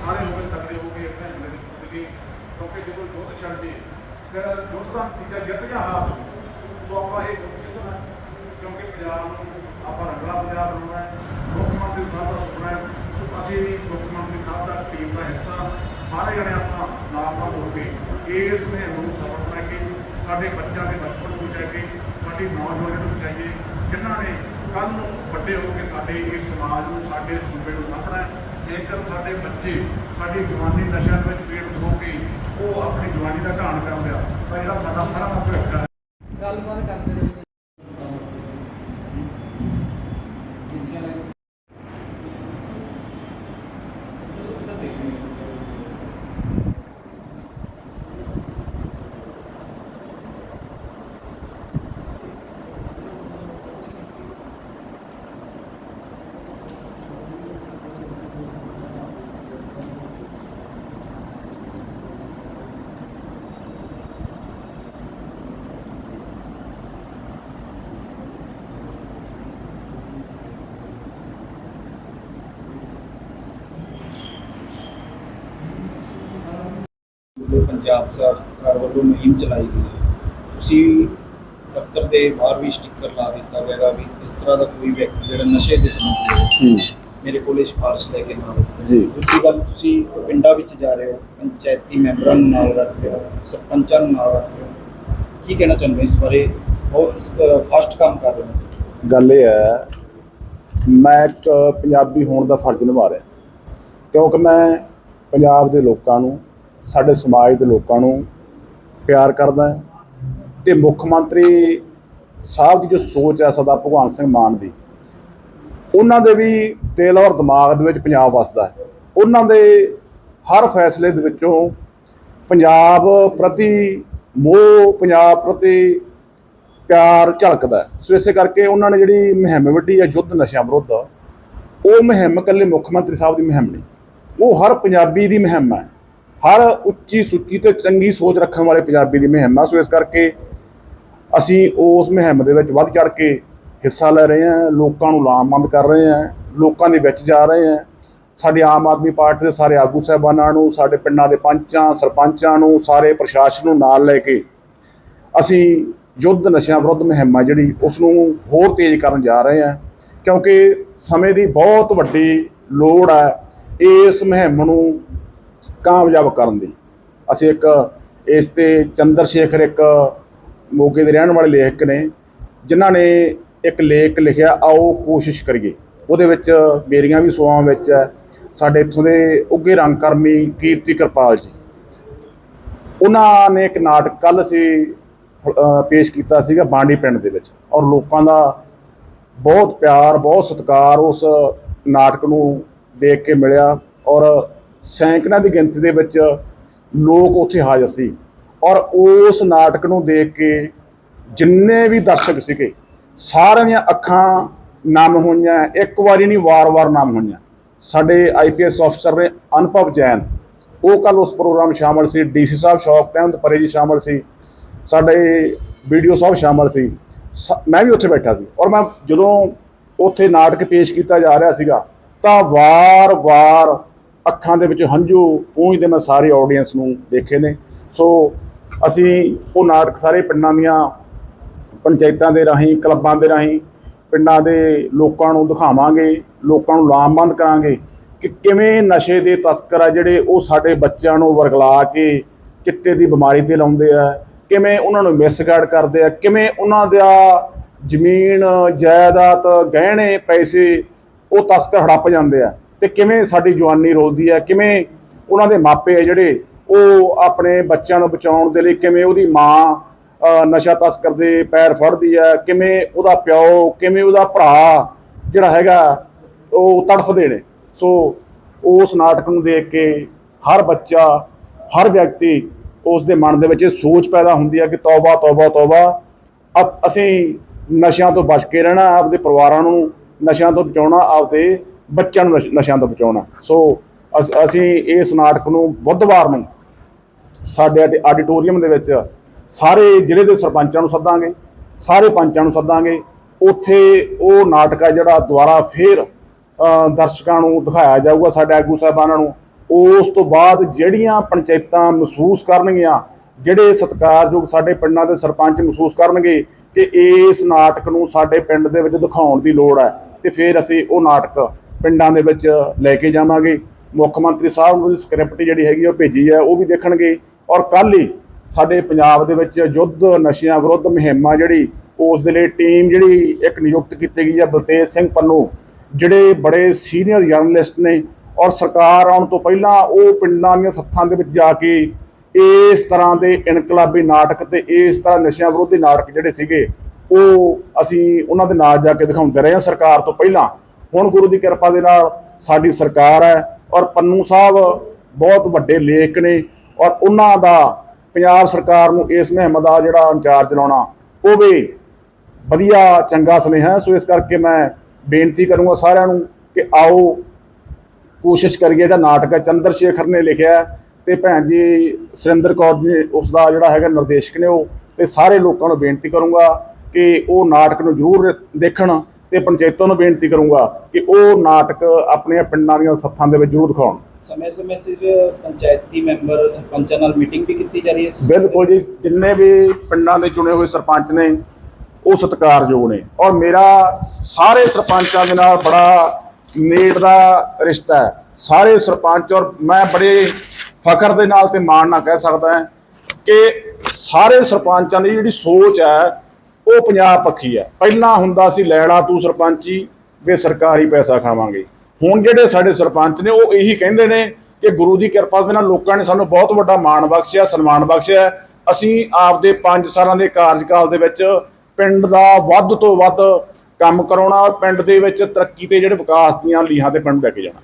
ਸਾਰੇ ਲੋਕ ਤਕੜੇ ਹੋ ਕੇ ਇਸ ਮਹਿੰਦੇ ਵਿੱਚ ਜੁਟ ਗਏ। ਕਿਉਂਕਿ ਜਦੋਂ ਯੁੱਧ ਛੱਡ ਗਏ ਫਿਰ ਯੁੱਧ ਦਾ ਨਤੀਜਾ ਜਿੱਤ ਜਾਂ ਹਾਰ ਸੋ ਆਪਾਂ ਇਹ ਯੁੱਧ ਜਿੱਤਣਾ ਕਿਉਂਕਿ ਪੰਜਾਬ ਨੂੰ, ਆਪਾਂ ਰੰਗਲਾ ਪੰਜਾਬ ਬਣਾਉਣਾ ਹੈ। ਮੁੱਖ ਮੰਤਰੀ ਸਾਹਿਬ ਦਾ ਸੁਪਨਾ ਹੈ। ਸੋ ਅਸੀਂ ਮੁੱਖ ਮੰਤਰੀ ਸਾਹਿਬ ਦਾ ਟੀਮ ਦਾ ਹਿੱਸਾ ਸਾਰੇ ਜਣੇ ਆਪਾਂ ਲਾਭਬੰਦ ਹੋ ਕੇ ਇਸ ਮੁਹਿੰਮ ਨੂੰ ਸਫਲ ਬਣਾ ਕੇ ਸਾਡੇ ਬੱਚਿਆਂ ਦੇ ਬਚਪਨ ਨੂੰ ਬਚਾਈਏ, ਸਾਡੀ ਨੌਜਵਾਨਾਂ ਨੂੰ ਬਚਾਈਏ। ਜਿਨ੍ਹਾਂ ਨੇ ਕੱਲ ਨੂੰ ਵੱਡੇ ਹੋ ਕੇ ਸਾਡੇ ਇਸ ਸਮਾਜ ਨੂੰ, ਸਾਡੇ ਸੂਬੇ ਨੂੰ ਸਾਂਭਣਾ ਹੈ। ਜੇਕਰ ਸਾਡੇ ਬੱਚੇ ਸਾਡੀ ਜਵਾਨੀ ਨਸ਼ਿਆਂ ਦੇ ਵਿੱਚ ਪੀੜਤ ਹੋ ਕੇ ਉਹ ਆਪਣੀ ਜਵਾਨੀ ਦਾ ਘਾਣ ਕਰ ਲਿਆ, ਤਾਂ ਜਿਹੜਾ ਸਾਡਾ ਸਾਰਾ ਭਵਿੱਖ ਹੈ ਗੱਲਬਾਤ ਕਰਦੇ ਰਹੋ ਜੋ ਪੰਜਾਬ ਸਰਕਾਰ ਵੱਲੋਂ ਮੁਹਿੰਮ ਚਲਾਈ ਗਈ ਹੈ। ਤੁਸੀਂ ਦਫ਼ਤਰ ਦੇ ਬਾਹਰ ਵੀ ਸਟicker ਲਾ ਦਿੱਤਾ ਗਿਆ ਵੀ ਇਸ ਤਰ੍ਹਾਂ ਦਾ ਕੋਈ ਵਿਅਕਤੀ ਜਿਹੜਾ ਨਸ਼ੇ ਦੇ ਸੰਬੰਧ ਮੇਰੇ ਕੋਲੇ ਸਿਫਾਰਿਸ਼ ਲੈ ਕੇ ਨਾ ਜੀ। ਦੂਜੀ ਗੱਲ ਤੁਸੀਂ ਪਿੰਡਾਂ ਵਿੱਚ ਜਾ ਰਹੇ ਹੋ ਪੰਚਾਇਤੀ ਮੈਂਬਰਾਂ ਨੂੰ ਨਾਲ ਰੱਖ ਰਹੇ ਹੋ ਸਰਪੰਚਾਂ ਨੂੰ ਨਾਲ ਰੱਖ ਰਹੇ ਹੋ। ਕੀ ਕਹਿਣਾ ਚਾਹੁੰਦੇ ਇਸ ਬਾਰੇ? ਬਹੁਤ ਫਾਸਟ ਕੰਮ ਕਰ ਰਹੇ ਹੋ ਗੱਲ ਇਹ ਹੈ ਮੈਂ ਇੱਕ ਪੰਜਾਬੀ ਹੋਣ ਦਾ ਫਰਜ਼ ਨਿਭਾ ਰਿਹਾ। ਕਿਉਂਕਿ ਮੈਂ ਪੰਜਾਬ ਦੇ ਲੋਕਾਂ ਨੂੰ ਸਾਡੇ ਸਮਾਜ ਦੇ ਲੋਕਾਂ ਨੂੰ ਪਿਆਰ ਕਰਦਾ ਤੇ ਮੁੱਖ ਮੰਤਰੀ ਸਾਹਿਬ ਦੀ ਜੋ ਸੋਚ ਹੈ ਸਦਾ ਭਗਵੰਤ ਸਿੰਘ ਮਾਨ ਦੀ, ਉਹਨਾਂ ਦੇ ਵੀ ਦਿਲ ਔਰ ਦਿਮਾਗ ਦੇ ਵਿੱਚ ਪੰਜਾਬ ਵਸਦਾ ਹੈ। ਉਹਨਾਂ ਦੇ ਹਰ ਫੈਸਲੇ ਦੇ ਵਿੱਚੋਂ ਪੰਜਾਬ ਪ੍ਰਤੀ ਮੋਹ, ਪੰਜਾਬ ਪ੍ਰਤੀ ਪਿਆਰ ਝਲਕਦਾ ਸੋ ਇਸੇ ਕਰਕੇ ਉਹਨਾਂ ਨੇ ਜਿਹੜੀ ਮੁਹਿੰਮ ਵਿੱਢੀ ਹੈ ਯੁੱਧ ਨਸ਼ਿਆਂ ਵਿਰੁੱਧ, ਉਹ ਮੁਹਿੰਮ ਇਕੱਲੇ ਮੁੱਖ ਮੰਤਰੀ ਸਾਹਿਬ ਦੀ ਮੁਹਿੰਮ ਨਹੀਂ, ਉਹ ਹਰ ਪੰਜਾਬੀ ਦੀ ਮੁਹਿੰਮ ਹੈ। ਹਰ ਉੱਚੀ ਸੁੱਚੀ ਤੇ ਚੰਗੀ ਸੋਚ ਰੱਖਣ ਵਾਲੇ ਪੰਜਾਬੀ ਦੀ ਮੁਹਿੰਮ ਹੈ ਸੋ ਇਸ ਕਰਕੇ ਅਸੀਂ ਉਸ ਮੁਹਿੰਮ ਦੇ ਵਿੱਚ ਵੱਧ ਚੜ ਕੇ ਹਿੱਸਾ ਲੈ ਰਹੇ ਹਾਂ। ਲੋਕਾਂ ਨੂੰ ਲਾਮਬੰਦ ਕਰ ਰਹੇ ਹਾਂ। ਲੋਕਾਂ ਦੇ ਵਿੱਚ ਜਾ ਰਹੇ ਹਾਂ। ਸਾਡੇ ਆਮ ਆਦਮੀ ਪਾਰਟੀ ਦੇ ਸਾਰੇ ਆਗੂ ਸਾਹਿਬਾਨਾਂ ਨੂੰ, ਸਾਡੇ ਪਿੰਡਾਂ ਦੇ ਪੰਚਾਂ, ਸਰਪੰਚਾਂ ਨੂੰ, ਸਾਰੇ ਪ੍ਰਸ਼ਾਸਨ ਨੂੰ ਨਾਲ ਲੈ ਕੇ ਅਸੀਂ ਯੁੱਧ ਨਸ਼ਿਆਂ ਵਿਰੁੱਧ ਮੁਹਿੰਮ ਆ ਜਿਹੜੀ, ਉਸ ਨੂੰ ਹੋਰ ਤੇਜ਼ ਕਰਨ ਜਾ ਰਹੇ ਹਾਂ। ਕਿਉਂਕਿ ਸਮੇਂ ਦੀ ਬਹੁਤ ਵੱਡੀ ਲੋੜ ਹੈ ਇਸ ਮੁਹਿੰਮ ਨੂੰ ਕਾਮਯਾਬ ਕਰਨ ਦੀ। ਅਸੀਂ ਇੱਕ ਇਸ ਤੇ ਚੰਦਰ ਸ਼ੇਖਰ ਇੱਕ ਮੋਗੇ ਦੇ ਰਹਿਣ ਵਾਲੇ ਲੇਖਕ ਨੇ ਜਿਨ੍ਹਾਂ ਨੇ ਇੱਕ ਲੇਖ ਲਿਖਿਆ ਆਓ ਕੋਸ਼ਿਸ਼ ਕਰੀਏ। ਉਹਦੇ ਵਿੱਚ ਮੇਰੀਆਂ ਵੀ ਸੋਆਂ ਵਿੱਚ ਹੈ। ਸਾਡੇ ਇੱਥੋਂ ਦੇ ਉੱਗੇ ਰੰਗਕਰਮੀ ਕੀਰਤੀ ਕਿਰਪਾਲ ਜੀ। ਉਹਨਾਂ ਨੇ ਇੱਕ ਨਾਟਕ ਕੱਲ ਸੀ ਅ, ਪੇਸ਼ ਕੀਤਾ ਸੀਗਾ ਬਾਂਡੀ ਪਿੰਡ ਦੇ ਵਿੱਚ। ਔਰ ਲੋਕਾਂ ਦਾ ਬਹੁਤ ਪਿਆਰ ਬਹੁਤ ਸਤਿਕਾਰ ਉਸ ਨਾਟਕ ਨੂੰ ਦੇਖ ਕੇ ਮਿਲਿਆ। ਔਰ ਸੈਂਕੜਿਆਂ ਦੀ ਗਿਣਤੀ ਦੇ ਵਿੱਚ ਲੋਕ ਉੱਥੇ ਹਾਜ਼ਰ ਸੀ। ਔਰ ਉਸ ਨਾਟਕ ਨੂੰ ਦੇਖ ਕੇ ਜਿੰਨੇ ਵੀ ਦਰਸ਼ਕ ਸੀਗੇ, ਸਾਰਿਆਂ ਦੀਆਂ ਅੱਖਾਂ ਨਮ ਹੋਈਆਂ, ਇੱਕ ਵਾਰੀ ਨਹੀਂ ਵਾਰ-ਵਾਰ ਨਮ ਹੋਈਆਂ। ਸਾਡੇ ਆਈਪੀਐਸ ਅਫਸਰ ਨੇ ਅਨੁਭਵ ਜੈਨ, ਉਹ ਕੱਲ ਉਸ ਪ੍ਰੋਗਰਾਮ ਸ਼ਾਮਲ ਸੀ। ਡੀਸੀ ਸਾਹਿਬ ਸ਼ੌਕ ਤਹਿਮਦ ਪਰੇ ਜੀ ਸ਼ਾਮਲ ਸੀ। ਸਾਡੇ ਵੀਡੀਓ ਸਾਹਿਬ ਸ਼ਾਮਲ ਸੀ। ਸ- ਮੈਂ ਵੀ ਉੱਥੇ ਬੈਠਾ ਸੀ। ਔਰ ਮੈਂ ਜਦੋਂ ਉੱਥੇ ਨਾਟਕ ਪੇਸ਼ ਕੀਤਾ ਜਾ ਰਿਹਾ ਸੀਗਾ, ਤਾਂ ਵਾਰ-ਵਾਰ ਅੱਖਾਂ ਦੇ ਵਿੱਚ ਹੰਝੂ ਪੂੰਝਦੇ ਮੈਂ ਸਾਰੀ ਆਡੀਅנס ਨੂੰ ਦੇਖੇ ਨੇ। ਸੋ ਅਸੀਂ ਉਹ ਨਾਟਕ ਸਾਰੇ ਪਿੰਡਾਂ ਦੀਆਂ ਪੰਚਾਇਤਾਂ ਦੇ ਰਾਹੀਂ, ਕਲੱਬਾਂ ਦੇ ਰਾਹੀਂ, ਪਿੰਡਾਂ ਦੇ ਲੋਕਾਂ ਨੂੰ ਦਿਖਾਵਾਂਗੇ, ਲੋਕਾਂ ਨੂੰ ਲਾਮਬੰਦ ਕਰਾਂਗੇ ਕਿ ਕਿਵੇਂ ਨਸ਼ੇ ਦੇ ਤਸਕਰ ਆ ਜਿਹੜੇ ਉਹ ਸਾਡੇ ਬੱਚਿਆਂ ਨੂੰ ਵਰਗਲਾ ਕੇ ਚਿੱਟੇ ਦੀ ਬਿਮਾਰੀ ਤੇ ਲਾਉਂਦੇ ਆ, ਕਿਵੇਂ ਉਹਨਾਂ ਨੂੰ ਮਿਸਗਾਈਡ ਕਰਦੇ ਆ, ਕਿਵੇਂ ਉਹਨਾਂ ਦਾ ਜ਼ਮੀਨ, ਜਾਇਦਾਦ, ਗਹਿਣੇ, ਪੈਸੇ ਉਹ ਤਸਕਰ ਹੜੱਪ ਜਾਂਦੇ ਆ। ਤੇ ਕਿਵੇਂ ਸਾਡੀ ਜਵਾਨੀ ਰੋਲਦੀ ਹੈ ਕਿਵੇਂ ਉਹਨਾਂ ਦੇ ਮਾਪੇ ਆ ਜਿਹੜੇ, ਉਹ ਆਪਣੇ ਬੱਚਿਆਂ ਨੂੰ ਬਚਾਉਣ ਦੇ ਲਈ ਕਿਵੇਂ ਉਹਦੀ ਮਾਂ ਨਸ਼ਾ ਤਸਕਰ ਦੇ ਪੈਰ ਫੜਦੀ ਹੈ ਕਿਵੇਂ ਉਹਦਾ ਪਿਓ, ਕਿਵੇਂ ਉਹਦਾ ਭਰਾ ਜਿਹੜਾ ਹੈਗਾ, ਉਹ ਤੜਫਦੇ ਨੇ। ਸੋ ਉਸ ਨਾਟਕ ਨੂੰ ਦੇਖ ਕੇ ਹਰ ਬੱਚਾ, ਹਰ ਵਿਅਕਤੀ ਉਸ ਦੇ ਮਨ ਦੇ ਵਿੱਚ ਇਹ ਸੋਚ ਪੈਦਾ ਹੁੰਦੀ ਹੈ ਕਿ ਤੌਬਾ ਤੌਬਾ ਤੌਬਾ ਅ- ਅਸੀਂ ਨਸ਼ਿਆਂ ਤੋਂ ਬਚ ਕੇ ਰਹਿਣਾ, ਆਪਦੇ ਪਰਿਵਾਰਾਂ ਨੂੰ ਨਸ਼ਿਆਂ ਤੋਂ ਬਚਾਉਣਾ, ਆਪਦੇ ਬੱਚਿਆਂ ਨੂੰ ਨਸ਼- ਨਸ਼ਿਆਂ ਤੋਂ ਬਚਾਉਣਾ। ਸੋ ਅਸ- ਅਸੀਂ ਇਸ ਨਾਟਕ ਨੂੰ ਬੁੱਧਵਾਰ ਨੂੰ ਸਾਡੇ ਆਡੀ- ਆਡੀਟੋਰੀਅਮ ਦੇ ਵਿੱਚ ਸਾਰੇ ਜ਼ਿਲ੍ਹੇ ਦੇ ਸਰਪੰਚਾਂ ਨੂੰ ਸੱਦਾਂਗੇ ਸਾਰੇ ਪੰਚਾਂ ਨੂੰ ਸੱਦਾਂਗੇ। ਉੱਥੇ ਉਹ ਨਾਟਕ ਹੈ ਜਿਹੜਾ ਦੁਬਾਰਾ ਫੇਰ ਅ, ਦਰਸ਼ਕਾਂ ਨੂੰ ਦਿਖਾਇਆ ਜਾਊਗਾ ਸਾਡੇ ਆਗੂ ਸਾਹਿਬਾਨਾਂ ਨੂੰ। ਉਸ ਤੋਂ ਬਾਅਦ ਜਿਹੜੀਆਂ ਪੰਚਾਇਤਾਂ ਮਹਿਸੂਸ ਕਰਨਗੀਆਂ ਜਿਹੜੇ ਸਤਿਕਾਰਯੋਗ ਸਾਡੇ ਪਿੰਡਾਂ ਦੇ ਸਰਪੰਚ ਮਹਿਸੂਸ ਕਰਨਗੇ ਕਿ ਇਸ ਨਾਟਕ ਨੂੰ ਸਾਡੇ ਪਿੰਡ ਦੇ ਵਿੱਚ ਦਿਖਾਉਣ ਦੀ ਲੋੜ ਹੈ ਤੇ ਫਿਰ ਅਸੀਂ ਉਹ ਨਾਟਕ ਪਿੰਡਾਂ ਦੇ ਵਿੱਚ ਲੈ ਕੇ ਜਾਵਾਂਗੇ। ਮੁੱਖ ਮੰਤਰੀ ਸਾਹਿਬ ਨੂੰ ਸਕ੍ਰਿਪਟ ਜਿਹੜੀ ਹੈਗੀ ਉਹ ਭੇਜੀ ਹੈ, ਉਹ ਵੀ ਦੇਖਣਗੇ। ਔਰ ਕੱਲ੍ਹ ਹੀ ਸਾਡੇ ਪੰਜਾਬ ਦੇ ਵਿੱਚ ਯੁੱਧ ਨਸ਼ਿਆਂ ਵਿਰੁੱਧ ਮੁਹਿੰਮ ਆ ਜਿਹੜੀ, ਉਸ ਦੇ ਲਈ ਟੀਮ ਜਿਹੜੀ ਇੱਕ ਨਿਯੁਕਤ ਕੀਤੀ ਗਈ ਹੈ ਬਲਤੇਜ ਸਿੰਘ ਪੰਨੂ, ਜਿਹੜੇ ਬੜੇ ਸੀਨੀਅਰ ਜਰਨਲਿਸਟ ਨੇ ਔਰ ਸਰਕਾਰ ਆਉਣ ਤੋਂ ਪਹਿਲਾਂ ਉਹ ਪਿੰਡਾਂ ਦੀਆਂ ਸੱਥਾਂ ਦੇ ਵਿੱਚ ਜਾ ਕੇ ਇਸ ਤਰ੍ਹਾਂ ਦੇ ਇਨਕਲਾਬੀ ਨਾਟਕ ਤੇ ਇਸ ਤਰ੍ਹਾਂ ਨਸ਼ਿਆਂ ਵਿਰੋਧੀ ਨਾਟਕ ਜਿਹੜੇ ਸੀਗੇ, ਉਹ ਅਸੀਂ ਉਹਨਾਂ ਦੇ ਨਾਲ ਜਾ ਕੇ ਦਿਖਾਉਂਦੇ ਰਹੇ ਹਾਂ। ਸਰਕਾਰ ਤੋਂ ਪਹਿਲਾਂ ਹੁਣ ਗੁਰੂ ਦੀ ਕਿਰਪਾ ਦੇ ਨਾਲ ਸਾਡੀ ਸਰਕਾਰ ਹੈ ਔਰ ਪੰਨੂ ਸਾਹਿਬ ਬਹੁਤ ਵੱਡੇ ਲੇਖ ਨੇ ਔਰ ਉਹਨਾਂ ਦਾ ਪੰਜਾਬ ਸਰਕਾਰ ਨੂੰ ਇਸ ਮੁਹਿੰਮ ਦਾ ਜਿਹੜਾ ਇੰਚਾਰਜ ਲਾਉਣਾ, ਉਹ ਵੀ ਵਧੀਆ ਚੰਗਾ ਸੁਨੇਹਾ ਹੈ। ਸੋ ਇਸ ਕਰਕੇ ਮੈਂ ਬੇਨਤੀ ਕਰੂੰਗਾ ਸਾਰਿਆਂ ਨੂੰ ਕਿ ਆਓ, ਕੋਸ਼ਿਸ਼ ਕਰੀਏ ਜਿਹੜਾ ਨਾਟਕ ਹੈ, ਚੰਦਰ ਸ਼ੇਖਰ ਨੇ ਲਿਖਿਆ ਹੈ ਤੇ ਭੈਣ ਜੀ ਸੁਰਿੰਦਰ ਕੌਰ ਜੀ ਉਸ ਦਾ ਜਿਹੜਾ ਹੈਗਾ ਨਿਰਦੇਸ਼ਕ ਨੇ ਉਹ, ਤੇ ਸਾਰੇ ਲੋਕਾਂ ਨੂੰ ਬੇਨਤੀ ਕਰੂੰਗਾ ਕਿ ਉਹ ਨਾਟਕ ਨੂੰ ਜ਼ਰੂਰ ਦੇਖਣ ਤੇ ਪੰਚਾਇਤਾਂ ਨੂੰ ਬੇਨਤੀ ਕਰੂੰਗਾ ਕਿ ਉਹ ਨਾਟਕ ਆਪਣੇ ਪਿੰਡਾਂ ਦੀਆਂ ਸੱਥਾਂ ਦੇ ਵਿੱਚ ਜ਼ਰੂਰ ਦਿਖਾਉਣ। ਸਮੇਂ ਸਮੇਂ ਸਿਰ ਪੰਚਾਇਤੀ ਮੈਂਬਰ ਸਰਪੰਚਾਂ ਨਾਲ ਮੀਟਿੰਗ ਵੀ ਕੀਤੀ ਜਾ ਰਹੀ ਹੈ। ਬਿਲਕੁਲ ਜੀ ਜਿੰਨੇ ਵੀ ਪਿੰਡਾਂ ਦੇ ਚੁਣੇ ਹੋਏ ਸਰਪੰਚ ਨੇ ਉਹ ਸਤਿਕਾਰਯੋਗ ਨੇ। ਔਰ ਮੇਰਾ ਸਾਰੇ ਸਰਪੰਚਾਂ ਦੇ ਨਾਲ ਬੜਾ ਨੇੜ ਦਾ ਰਿਸ਼ਤਾ ਹੈ। ਸਾਰੇ ਸਰਪੰਚ ਔਰ ਮੈਂ ਬੜੇ ਫਖਰ ਦੇ ਨਾਲ ਤੇ ਮਾਣ ਨਾਲ ਕਹਿ ਸਕਦਾ ਹਾਂ ਕਿ ਸਾਰੇ ਸਰਪੰਚਾਂ ਦੀ ਜਿਹੜੀ ਸੋਚ ਹੈ ਉਹ ਪੰਜਾਬ ਪੱਖੀ ਹੈ ਪਹਿਲਾਂ ਹੁੰਦਾ ਸੀ ਲੈਣਾ ਤੂੰ ਸਰਪੰਚੀ, ਵੇ ਸਰਕਾਰੀ ਪੈਸਾ ਖਾਵਾਂਗੇ। ਹੁਣ ਜਿਹੜੇ ਸਾਡੇ ਸਰਪੰਚ ਨੇ, ਉਹ ਇਹੀ ਕਹਿੰਦੇ ਨੇ ਕਿ ਗੁਰੂ ਦੀ ਕਿਰਪਾ ਦੇ ਨਾਲ ਲੋਕਾਂ ਨੇ ਸਾਨੂੰ ਬਹੁਤ ਵੱਡਾ ਮਾਣ ਬਖਸ਼ਿਆ, ਸਨਮਾਨ ਬਖਸ਼ਿਆ। ਅਸੀਂ ਆਪਦੇ 5 ਸਾਲਾਂ ਦੇ ਕਾਰਜਕਾਲ ਦੇ ਵਿੱਚ ਪਿੰਡ ਦਾ ਵੱਧ ਤੋਂ ਵੱਧ ਕੰਮ ਕਰਾਉਣਾ ਔਰ ਪਿੰਡ ਦੇ ਵਿੱਚ ਤਰੱਕੀ ਤੇ ਜਿਹੜੇ ਵਿਕਾਸ ਦੀਆਂ ਲੀਹਾਂ ਤੇ ਪਿੰਡ ਲੈ ਕੇ ਜਾਣਾ।